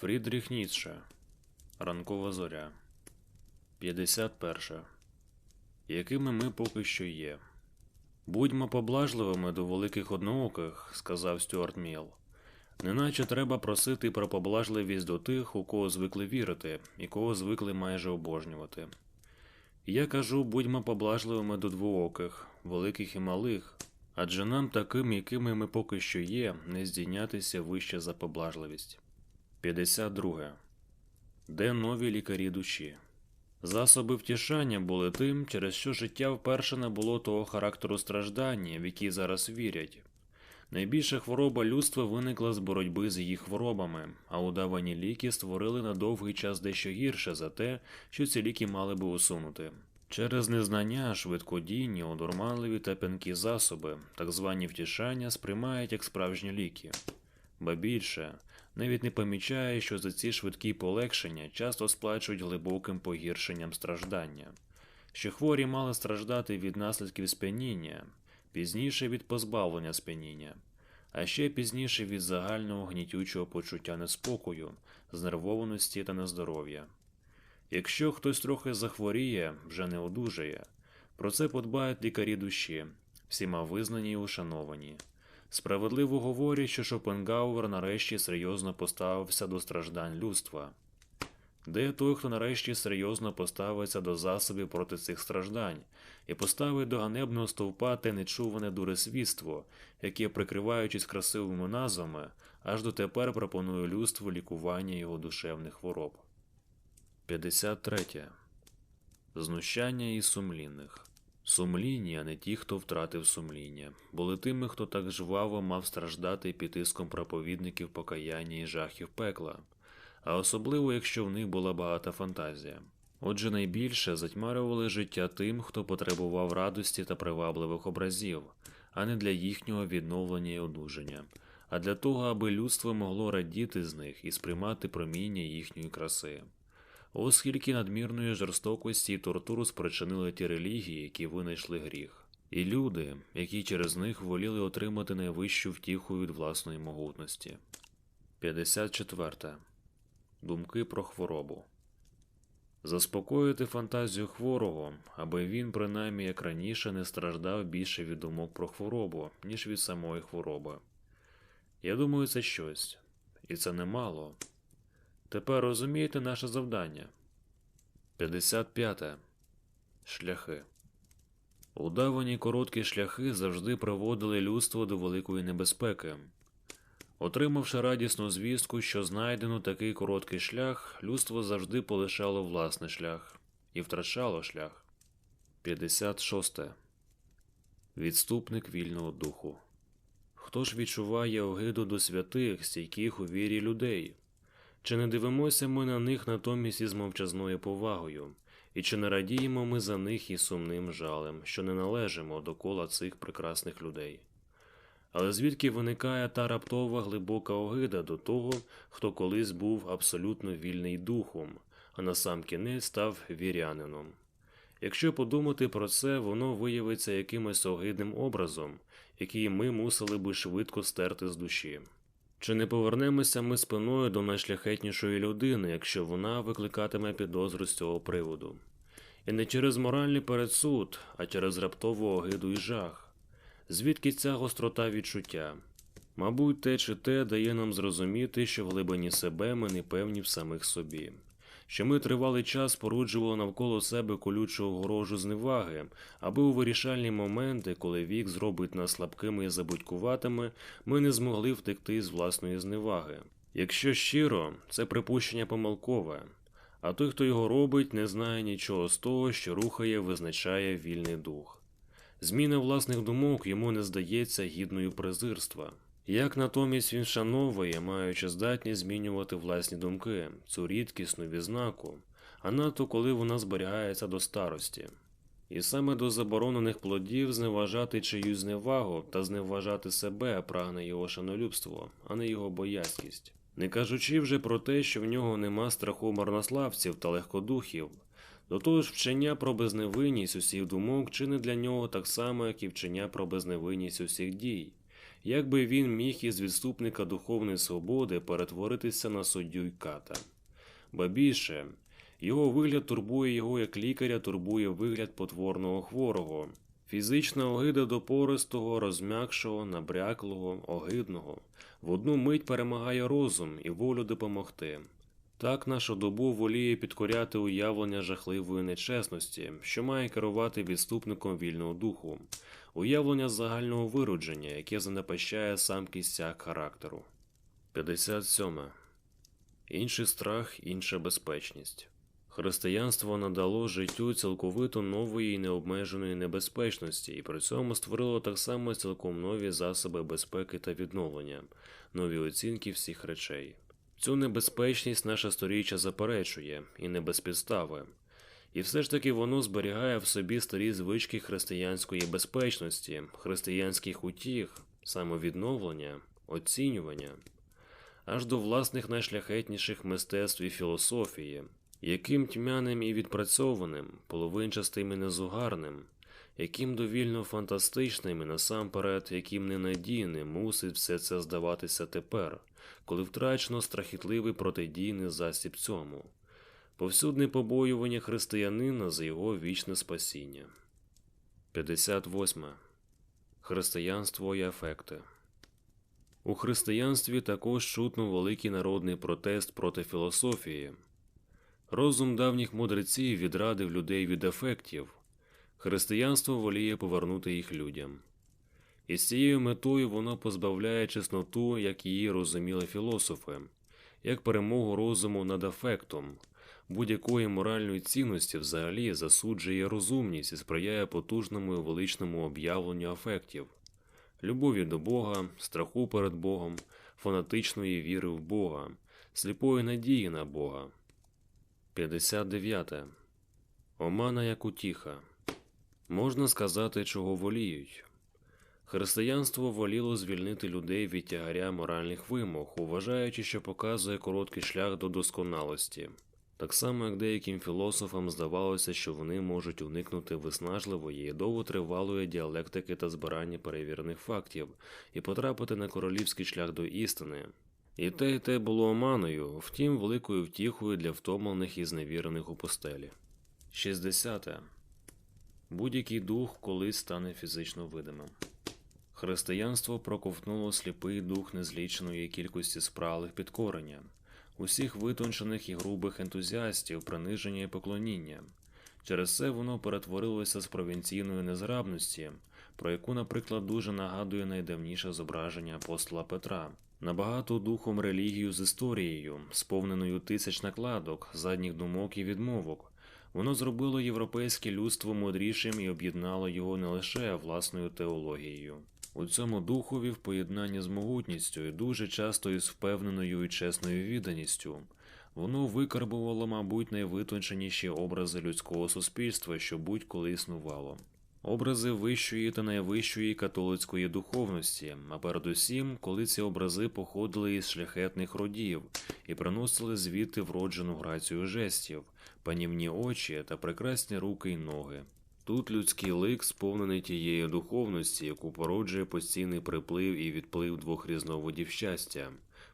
Фрідріх Ніцше. Ранкова зоря. 51. Якими ми поки що є. Будьмо поблажливими до великих однооких, сказав Стюарт Міл. Неначе треба просити про поблажливість до тих, у кого звикли вірити, і кого звикли майже обожнювати. Я кажу, будьмо поблажливими до двооких, великих і малих, адже нам таким, якими ми поки що є, не здійнятися вище за поблажливість. 52. Де нові лікарі душі? Засоби втішання були тим, через що життя вперше не було того характеру страждання, в який зараз вірять. Найбільша хвороба людства виникла з боротьби з її хворобами, а удавані ліки створили на довгий час дещо гірше за те, що ці ліки мали би усунути. Через незнання швидкодійні, одурманливі та п'янкі засоби, так звані втішання, сприймають як справжні ліки. Ба більше, навіть не помічає, що за ці швидкі полегшення часто сплачують глибоким погіршенням страждання, що хворі мали страждати від наслідків сп'яніння, пізніше від позбавлення сп'яніння, а ще пізніше від загального гнітючого почуття неспокою, знервованості та нездоров'я. Якщо хтось трохи захворіє, вже не одужає, про це подбають лікарі душі, всіма визнані і ушановані. Справедливо говорять, що Шопенгауер нарешті серйозно поставився до страждань людства. Де той, хто нарешті серйозно поставиться до засобів проти цих страждань і поставить до ганебного стовпа те нечуване дуресвітство, яке, прикриваючись красивими назвами, аж дотепер пропонує людству лікування його душевних хвороб. 53. Знущання і сумлінних. Сумлінні, а не ті, хто втратив сумління, були тими, хто так жваво мав страждати під тиском проповідників покаяння і жахів пекла, а особливо, якщо в них була багата фантазія. Отже, найбільше затьмарювали життя тим, хто потребував радості та привабливих образів, а не для їхнього відновлення і одужання, а для того, аби людство могло радіти з них і сприймати проміння їхньої краси. Оскільки надмірної жорстокості і тортуру спричинили ті релігії, які винайшли гріх, і люди, які через них воліли отримати найвищу втіху від власної могутності. 54. Думки про хворобу. Заспокоїти фантазію хворого, аби він, принаймні як раніше, не страждав більше від думок про хворобу, ніж від самої хвороби. Я думаю, це щось, і це немало. Тепер розумієте наше завдання. 55. Шляхи. Удавані короткі шляхи завжди приводили людство до великої небезпеки. Отримавши радісну звістку, що знайдено такий короткий шлях, людство завжди полишало власний шлях і втрачало шлях. 56. Відступник вільного духу. Хто ж відчуває огиду до святих, стійких у вірі людей? Чи не дивимося ми на них натомість із мовчазною повагою, і чи не радіємо ми за них із сумним жалем, що не належимо до кола цих прекрасних людей? Але звідки виникає та раптова глибока огида до того, хто колись був абсолютно вільний духом, а на сам кінець став вірянином? Якщо подумати про це, воно виявиться якимось огидним образом, який ми мусили би швидко стерти з душі. Чи не повернемося ми спиною до найшляхетнішої людини, якщо вона викликатиме підозру з цього приводу? І не через моральний передсуд, а через раптову огиду і жах. Звідки ця гострота відчуття? Мабуть, те чи те дає нам зрозуміти, що в глибині себе ми не певні в самих собі, що ми тривалий час поруджували навколо себе колючу огорожу зневаги, аби у вирішальні моменти, коли вік зробить нас слабкими і забудькуватими, ми не змогли втекти з власної зневаги. Якщо щиро, це припущення помилкове, а той, хто його робить, не знає нічого з того, що рухає, визначає вільний дух. Зміна власних думок йому не здається гідною презирства. Як натомість він вшановує, маючи здатність змінювати власні думки, цю рідкісну відзнаку, а надто коли вона зберігається до старості. І саме до заборонених плодів зневажати чиюсь зневагу та зневажати себе прагне його шанолюбство, а не його боязкість. Не кажучи вже про те, що в нього нема страху марнославців та легкодухів, до того ж, вчення про безневинність усіх думок чинить для нього так само, як і вчення про безневинність усіх дій. Як би він міг із відступника духовної свободи перетворитися на суддю й ката. Ба більше, його вигляд турбує його як лікаря, турбує вигляд потворного хворого. Фізична огида до пористого, розм'якшого, набряклого, огидного в одну мить перемагає розум і волю допомогти. Так нашу добу воліє підкоряти уявлення жахливої нечесності, що має керувати відступником вільного духу, уявлення загального виродження, яке занепащає сам кістяк характеру. 57. Інший страх, інша безпечність. Християнство надало життю цілковито нової і необмеженої небезпечності, і при цьому створило так само цілком нові засоби безпеки та відновлення, нові оцінки всіх речей. Цю небезпечність наше сторіччя заперечує, і не без підстави. І все ж таки воно зберігає в собі старі звички християнської безпечності, християнських утіх, самовідновлення, оцінювання, аж до власних найшляхетніших мистецтв і філософії, яким тьмяним і відпрацьованим, половинчастим і незугарним, яким довільно фантастичним і насамперед, яким ненадійним мусить все це здаватися тепер, коли втрачено страхітливий протидійний засіб цьому, повсюдне побоювання християнина за його вічне спасіння. 58. Християнство і афекти. У християнстві також чутно великий народний протест проти філософії. Розум давніх мудреців відрадив людей від ефектів, християнство воліє повернути їх людям. І з цією метою воно позбавляє чесноту, як її розуміли філософи, як перемогу розуму над афектом, будь-якої моральної цінності взагалі засуджує розумність і сприяє потужному і величному об'явленню афектів, любові до Бога, страху перед Богом, фанатичної віри в Бога, сліпої надії на Бога. 59. Омана як утіха. Можна сказати, чого воліють. Християнство воліло звільнити людей від тягаря моральних вимог, вважаючи, що показує короткий шлях до досконалості. Так само, як деяким філософам здавалося, що вони можуть уникнути виснажливої і довготривалої діалектики та збирання перевірених фактів і потрапити на королівський шлях до істини. І те, і те було оманою, втім, великою втіхою для втомлених і зневірених у постелі. 60. Будь-який дух колись стане фізично видимим. Християнство проковтнуло сліпий дух незліченої кількості спралих підкорення, усіх витончених і грубих ентузіастів, приниження і поклоніння. Через це воно перетворилося з провінційної незграбності, про яку, наприклад, дуже нагадує найдавніше зображення апостола Петра, набагато духом релігію з історією, сповненою тисяч накладок, задніх думок і відмовок. Воно зробило європейське людство мудрішим і об'єднало його не лише власною теологією. У цьому духові в поєднанні з могутністю і дуже часто із впевненою і чесною відданістю. Воно викарбувало, мабуть, найвитонченіші образи людського суспільства, що будь-коли існувало. Образи вищої та найвищої католицької духовності, а передусім, коли ці образи походили із шляхетних родів і приносили звідти вроджену грацію жестів, панівні очі та прекрасні руки й ноги. Тут людський лик сповнений тієї духовності, яку породжує постійний приплив і відплив двох різновидів щастя,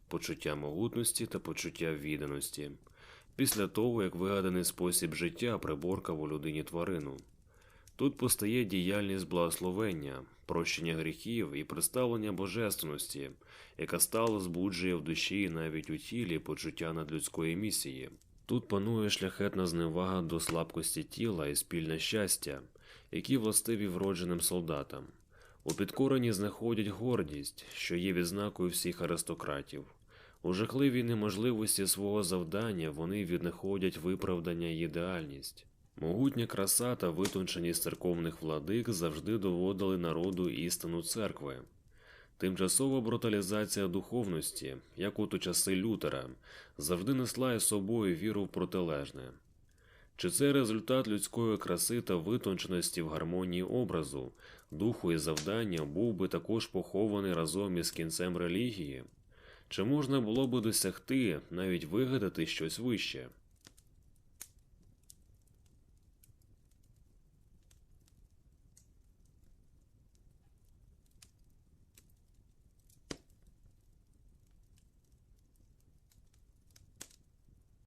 почуття могутності та почуття відданості, після того як вигаданий спосіб життя приборкав у людині тварину. Тут постає діяльність благословення, прощення гріхів і представлення божественності, яка стало збуджує в душі і навіть у тілі почуття надлюдської місії. Тут панує шляхетна зневага до слабкості тіла і спільне щастя, які властиві вродженим солдатам. У підкоренні знаходять гордість, що є відзнакою всіх аристократів. У жахливій неможливості свого завдання вони віднаходять виправдання й ідеальність. Могутня краса та витонченість церковних владик завжди доводили народу істину церкви. Тимчасова бруталізація духовності, як от у часи Лютера, завжди несла із собою віру в протилежне. Чи це результат людської краси та витонченості в гармонії образу, духу і завдання був би також похований разом із кінцем релігії? Чи можна було би досягти, навіть вигадати щось вище?